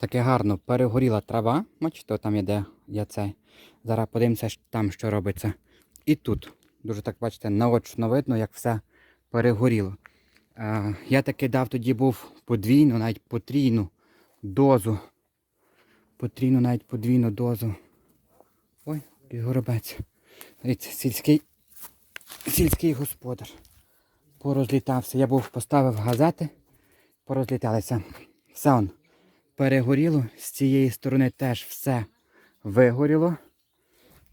Таке гарно перегоріла трава. Бачите, там іде я цей. Зараз подивимося там, що робиться. І тут. Дуже так, бачите, наочно видно, як все перегоріло. Е, я таки дав тоді був подвійну, навіть потрійну дозу. Потрійну, навіть подвійну дозу. Ой, який горобець. Сільський, сільський господар. Порозлітався. Я був поставив газети, порозліталися. Все он перегоріло. З цієї сторони теж все вигоріло.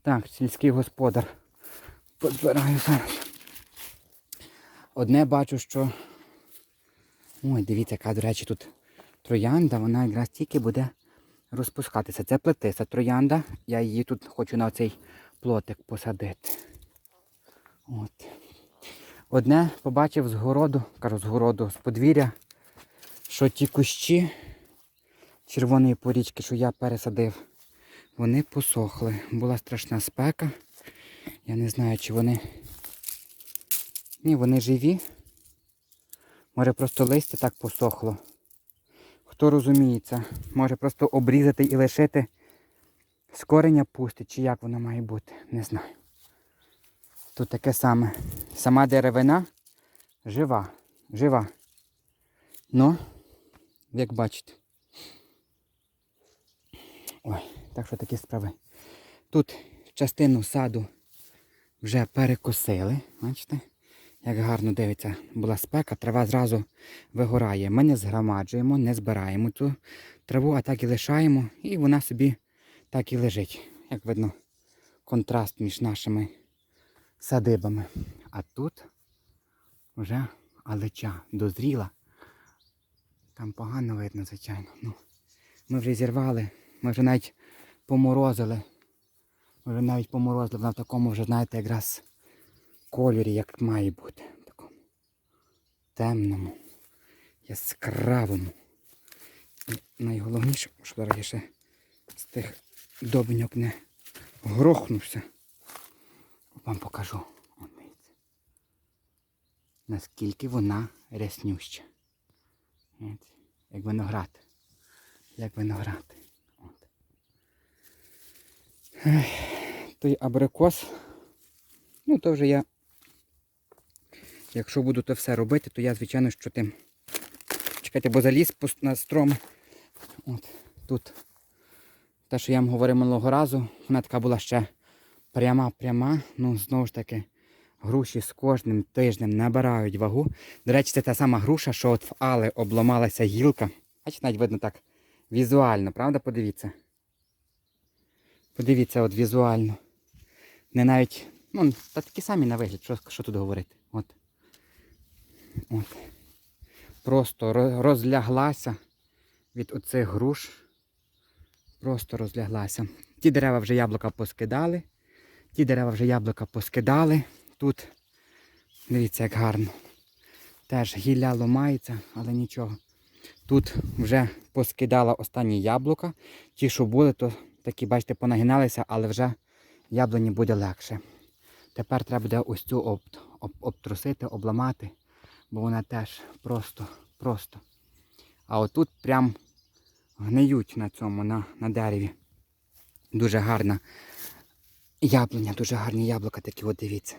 Так, сільський господар. Подбираю зараз. Одне бачу, що. Ой, дивіться, яка, до речі, тут троянда, вона якраз тільки буде розпускатися. Це плетиса троянда. Я її тут хочу на цей плотик посадити. От. Одне побачив з городу, кажу з городу, з подвір'я, що ті кущі червоної порічки, що я пересадив, вони посохли. Була страшна спека. Я не знаю, чи вони. Ні, вони живі. Може просто листя так посохло. Хто розуміється, може просто обрізати і лишити з кореня чи як воно має бути, не знаю. Тут таке саме. Сама деревина жива, жива. Ну, як бачите. Ой, так що такі справи. Тут частину саду вже перекосили, бачите? Як гарно дивиться, була спека, трава зразу вигорає. Ми не згромаджуємо, не збираємо цю траву, а так і лишаємо, і вона собі так і лежить. Як видно, контраст між нашими садибами. А тут вже алеча дозріла. Там погано видно, звичайно. Ну, ми вже зірвали, ми вже навіть поморозили. Ми вже навіть поморозили, вона в такому вже, знаєте, якраз кольорі, як має бути. В такому темному, яскравому. І найголовніше, що зараз я ще з тих добеньок не грохнувся. Вам покажу. Наскільки вона ряснюща. Як виноград. Як виноград. Той абрикос. Ну, то вже я. Якщо буду то все робити, то я, звичайно, що тим. Чекайте, бо заліз на стром. От тут. Те, що я вам говорив минулого разу, вона така була ще пряма-пряма. Ну, знову ж таки, груші з кожним тижнем набирають вагу. До речі, це та сама груша, що от в Али обламалася гілка. Бачите, навіть видно так візуально, правда? Подивіться. Подивіться от візуально. Не навіть, ну, та такі самі на вигляд, що, що тут говорити. От. От. Просто розляглася від оцих груш. Просто розляглася. Ті дерева вже яблука поскидали. Ті дерева вже яблука поскидали. Тут, дивіться, як гарно. Теж гілля ломається, але нічого. Тут вже поскидала останні яблука. Ті, що були, то такі, бачите, понагиналися, але вже яблуні буде легше. Тепер треба буде ось цю об, об, обтрусити, обламати, бо вона теж просто, просто. А отут прям гниють на цьому, на, на дереві. Дуже гарна яблуня, дуже гарні яблука такі, от дивіться.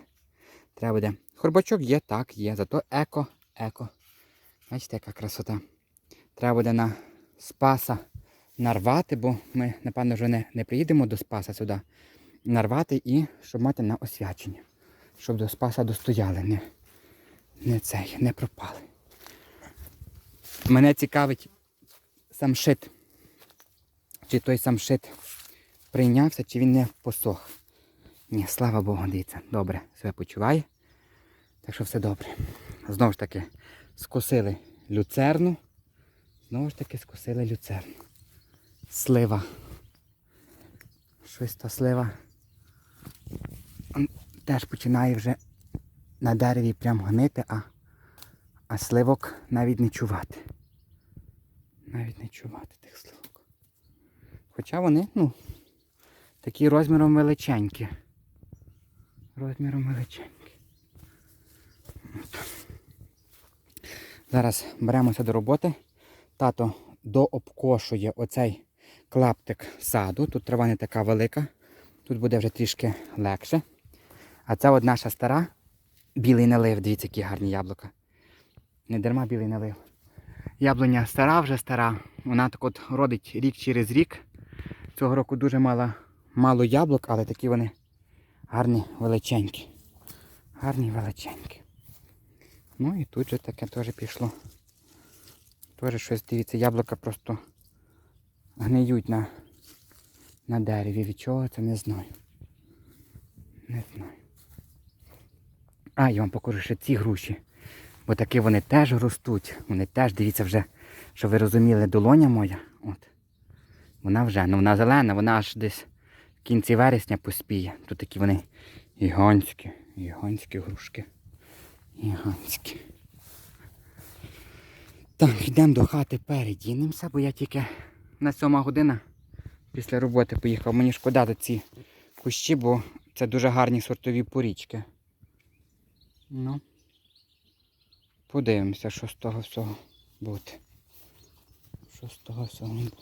Треба буде. Хорбачок є, так, є. Зато еко, еко. Бачите, яка красота. Треба буде на Спаса нарвати, бо ми, напевно, вже не, не приїдемо до Спаса сюди. Нарвати і щоб мати на освячення. Щоб до Спаса достояли, не, не цей, не пропали. Мене цікавить самшит. Чи той самшит прийнявся, чи він не посох. Ні, слава Богу, дивіться, добре себе почуває. Так що все добре. Знову ж таки, скосили люцерну. Знову ж таки скосили люцерну. Слива. Щось та слива. Теж починає вже на дереві прям гнити, а, а сливок навіть не чувати. Навіть не чувати тих сливок. Хоча вони, ну, такі розміром величенькі. Розміром величенькі. Зараз беремося до роботи. Тато дообкошує оцей клаптик саду. Тут трава не така велика, тут буде вже трішки легше. А це от наша стара білий налив. Дивіться, які гарні яблука. Не дарма білий налив. Яблуня стара вже стара. Вона так от родить рік через рік. Цього року дуже мало, мало яблук, але такі вони гарні величенькі. Гарні величенькі. Ну і тут же таке теж пішло. Теж щось, дивіться, яблука просто гниють на, на дереві. Від чого це не знаю. Не знаю. А, я вам покажу ще ці груші. Бо таки вони теж ростуть. Вони теж, дивіться, вже, що ви розуміли, долоня моя. От. Вона вже, ну вона зелена, вона аж десь в кінці вересня поспіє. Тут такі вони гігантські, гігантські грушки. Гігантські. Так, йдемо до хати, передінемося, бо я тільки на сьома година після роботи поїхав. Мені шкода до ці кущі, бо це дуже гарні сортові порічки. Ну, подивимося, що з того всього буде. Що з того всього буде.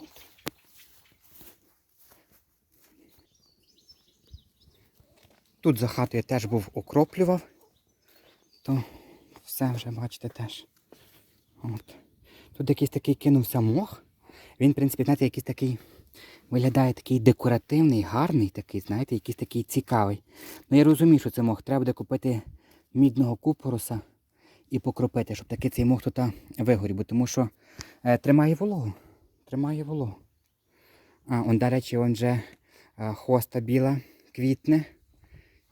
Тут за хатою теж був окроплював, то все вже бачите теж. От. Тут якийсь такий кинувся мох. Він, в принципі, знаєте, якийсь такий виглядає такий декоративний, гарний такий, знаєте, якийсь такий цікавий. Ну я розумію, що це мох. Треба буде купити мідного купоруса і покропити, щоб такий цей мох тут вигорів, бо тому що е, тримає вологу. Тримає вологу. А, он, до речі, он же е, хоста біла квітне.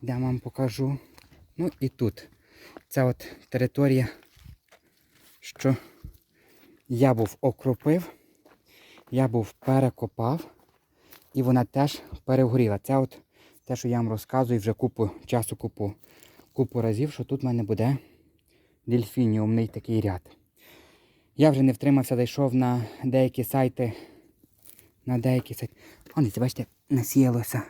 Я вам покажу. Ну і тут. Це от територія, що я був окропив, я був перекопав, і вона теж перегоріла. Це от те, що я вам розказую вже купу часу купу, купу разів, що тут в мене буде дельфініумний такий ряд. Я вже не втримався, зайшов на деякі сайти. На деякі сайти. Дивіться, бачите, насіялося.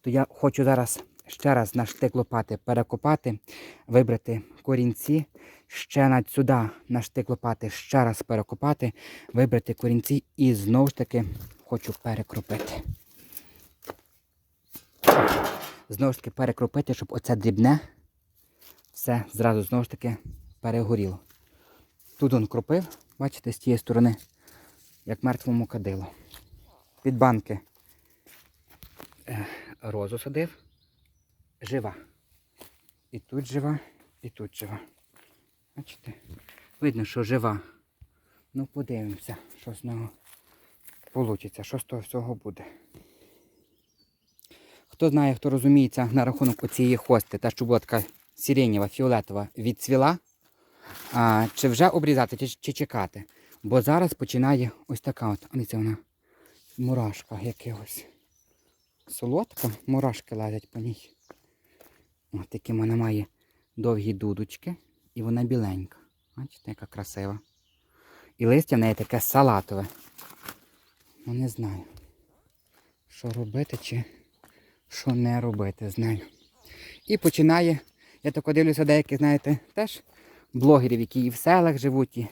То я хочу зараз ще раз на штик лопати перекопати, вибрати корінці, ще сюди на штик лопати ще раз перекопати, вибрати корінці і знову ж таки хочу перекропити. Знову ж таки перекропити, щоб оце дрібне все зразу знову ж таки перегоріло. Тут он кропив, бачите, з тієї сторони, як мертвому кадило. Під банки е, розу садив жива. І тут жива, і тут жива. Бачите? Видно, що жива. Ну, подивимося, що з нього вийде, що з того всього буде. Хто знає, хто розуміється на рахунок оцієї хости, та що була така сиренєва, фіолетова, відцвіла, а, чи вже обрізати, чи, чи чекати. Бо зараз починає ось така от, а це вона мурашка якихось. Солодка, мурашки лазять по ній. Ось такі вона має довгі дудочки і вона біленька. Бачите, яка красива. І листя в неї таке салатове. Ну не знаю, що робити чи що не робити з нею. І починає, я так дивлюся, деякі, знаєте, теж блогерів, які і в селах живуть, і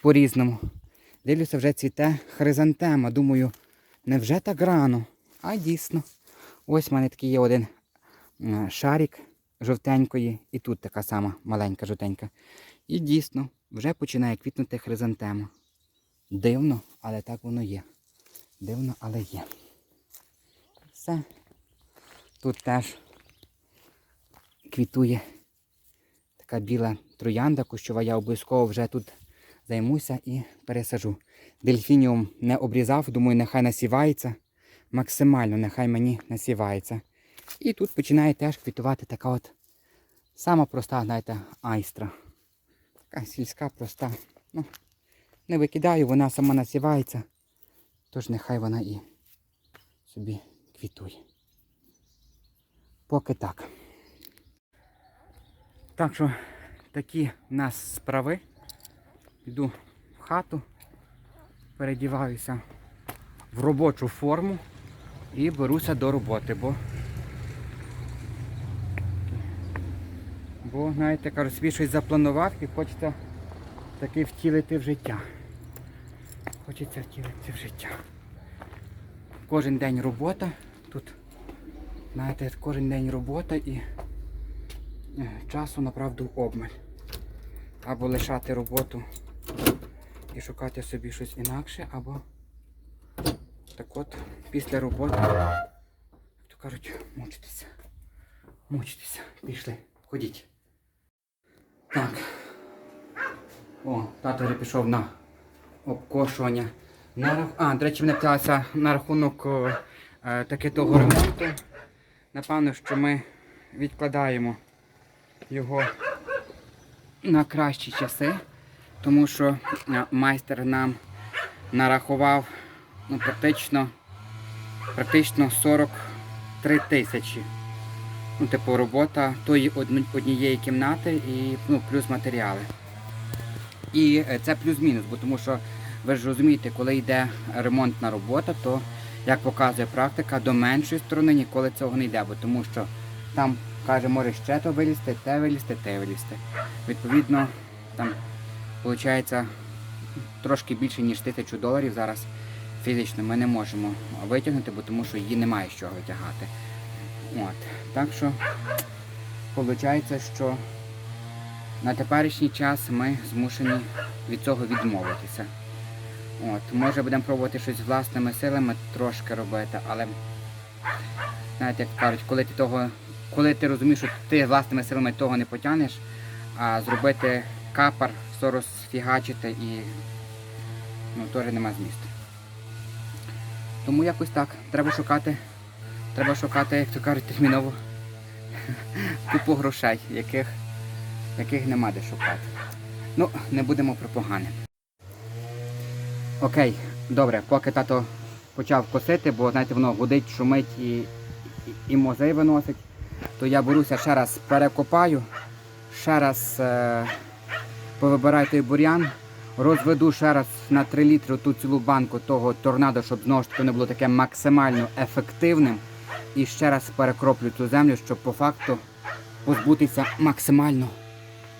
по-різному. Дивлюся, вже цвіте хризантема. Думаю, невже так рано? А дійсно. Ось в мене такий є один шарик жовтенької, і тут така сама маленька жовтенька. І дійсно, вже починає квітнути хризантема. Дивно, але так воно є. Дивно, але є. Все. Тут теж квітує така біла троянда кущова. Я обов'язково вже тут займуся і пересажу. Дельфініум не обрізав, думаю, нехай насівається. Максимально нехай мені насівається. І тут починає теж квітувати така от сама проста, знаєте, айстра. Така сільська проста. Ну, не викидаю, вона сама насівається. Тож нехай вона і собі квітує. Поки так. Так що такі в нас справи. Йду в хату, передіваюся в робочу форму і беруся до роботи, бо, бо знаєте, кажу, собі щось запланував і хочеться таки втілити в життя. хочеться втілитися в життя. Кожен день робота. Тут, знаєте, кожен день робота і е, часу направду обмаль. Або лишати роботу і шукати собі щось інакше, або так от після роботи, як то кажуть, мучитися. Мучитися. Пішли. Ходіть. Так. О, тато вже пішов на обкошування. На, а, до речі, мене питалися на рахунок е, таки того ремонту. Напевно, що ми відкладаємо його на кращі часи, тому що е, майстер нам нарахував ну, практично, практично 43 тисячі. Ну, типу, робота тої однієї кімнати і ну, плюс матеріали. І е, це плюс-мінус, бо тому що ви ж розумієте, коли йде ремонтна робота, то як показує практика, до меншої сторони ніколи цього не йде, бо тому що там каже, може ще то вилізти, те вилізти, те вилізти. Відповідно, там виходить трошки більше, ніж тисячу доларів зараз фізично ми не можемо витягнути, бо тому що її немає з чого витягати. От. Так що виходить, що на теперішній час ми змушені від цього відмовитися. От, може будемо пробувати щось власними силами трошки розробити, але знаєте, як кажуть, коли ти того, коли ти розумієш, що ти власними силами того не потягнеш, а зробити капар, все розфігачити і ну, теж нема змісту. Тому якось так. Треба шукати, треба шукати, як то кажуть, терміново купу грошей, яких, яких нема де шукати. Ну, не будемо про погане. Окей, добре, поки тато почав косити, бо знаєте, воно гудить, шумить і, і, і мози виносить, то я беруся ще раз перекопаю, ще раз е, повибираю той бур'ян, розведу ще раз на 3 літри ту цілу банку того торнадо, щоб знову ж таки воно було таке максимально ефективним. І ще раз перекроплю цю землю, щоб по факту позбутися максимально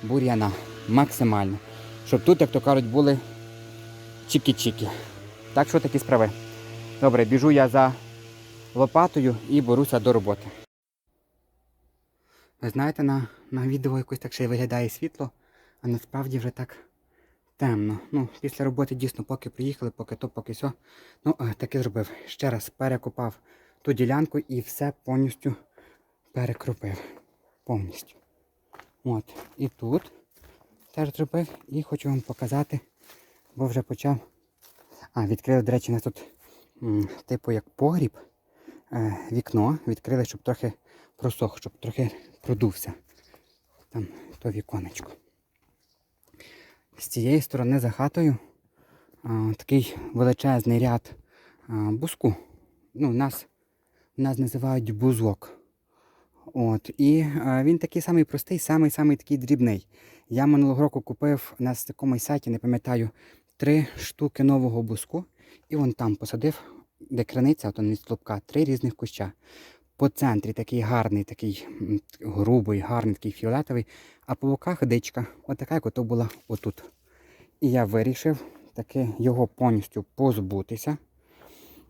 бур'яна. Максимально. Щоб тут, як то кажуть, були чікі-чікі. Так що такі справи. Добре, біжу я за лопатою і беруся до роботи. Ви знаєте, на, на відео якось так ще й виглядає світло, а насправді вже так темно. Ну, після роботи дійсно, поки приїхали, поки то, поки сьо. Ну, е, таки зробив. Ще раз перекопав ту ділянку і все повністю перекропив. Повністю. От. І тут теж зробив і хочу вам показати, бо вже почав. А, відкрили, до речі, у нас тут типу як погріб, е, вікно відкрили, щоб трохи просох, щоб трохи продувся. Там то віконечко. З цієї сторони за хатою а, такий величезний ряд а, буску. Ну, нас, нас називають бузок. От, і а, він такий самий простий, самий самий такий дрібний. Я минулого року купив на такому сайті, не пам'ятаю, три штуки нового буску. І вон там посадив, де криниця, от від слупка, три різних куща. По центрі такий гарний, такий грубий, гарний, такий фіолетовий, а по боках дичка. Отака, як ото була отут. І я вирішив таки його повністю позбутися.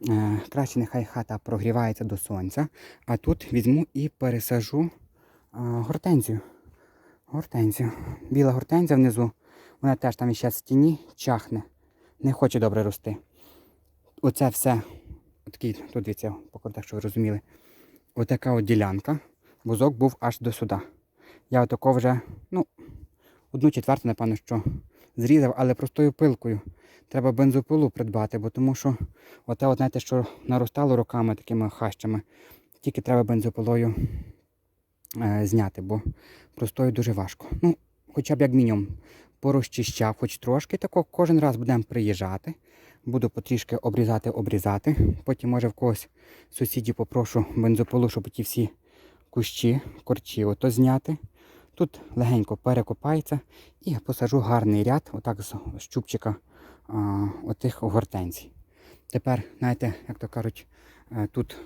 Е, краще нехай хата прогрівається до сонця. А тут візьму і пересажу е, гортензію. Гортензію. Біла гортензія внизу. Вона теж там іще в стіні чахне. Не хоче добре рости. Оце все. Такий, тут дивіться, так, що ви розуміли. Отака от ділянка. Бузок був аж до сюди. Я отако вже, ну, одну четверту, напевно, що зрізав, але простою пилкою. Треба бензопилу придбати, бо тому що оте, от, знаєте, що наростало роками такими хащами, тільки треба бензопилою е, зняти, бо простою дуже важко. Ну, хоча б як мінімум порозчищав, хоч трошки, тако кожен раз будемо приїжджати. Буду потрішки обрізати, обрізати. Потім, може, в когось сусідів попрошу бензопилу, щоб ті всі кущі, корчі ото зняти. Тут легенько перекопається і посажу гарний ряд, отак з чубчика отих гортензій. Тепер, знаєте, як то кажуть, е, тут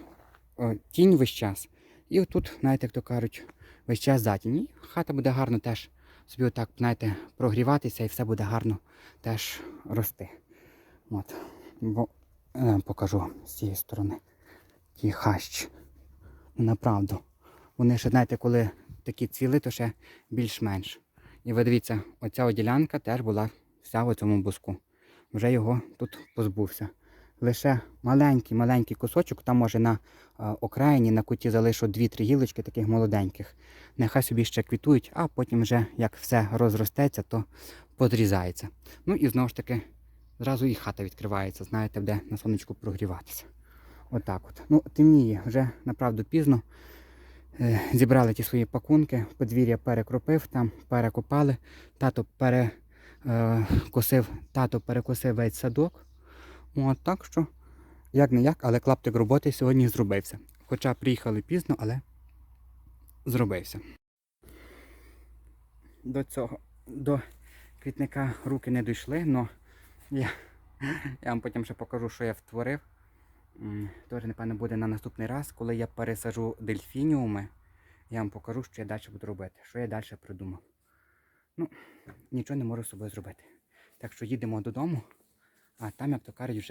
тінь весь час. І отут, знаєте, як то кажуть, весь час затінь. І хата буде гарно теж собі отак, знаєте, прогріватися і все буде гарно теж рости. От. Бо, е, покажу з цієї сторони. Ті хащ. Направду. Вони ще, знаєте, коли такі ціли, то ще більш-менш. І ви дивіться, оця ділянка теж була вся в цьому буску. Вже його тут позбувся. Лише маленький-маленький кусочок, там може на окраїні, на куті залишу 2-3 гілочки таких молоденьких. Нехай собі ще квітують, а потім вже як все розростеться, то подрізається. Ну і знову ж таки, зразу і хата відкривається, знаєте, де на сонечку прогріватися. Отак от. Ну, темніє, вже направду пізно. Е, Зібрали ті свої пакунки, подвір'я перекропив, там перекопали. Тато перекосив, тато перекосив весь садок. От, так що, як не як, але клаптик роботи сьогодні зробився. Хоча приїхали пізно, але зробився. До цього, до квітника руки не дійшли, але я, я вам потім ще покажу, що я втворив. Теж, напевно, буде на наступний раз, коли я пересажу дельфініуми. Я вам покажу, що я далі буду робити, що я далі придумав. Ну, нічого не можу з собою зробити. Так що їдемо додому, а там, як то кажуть, вже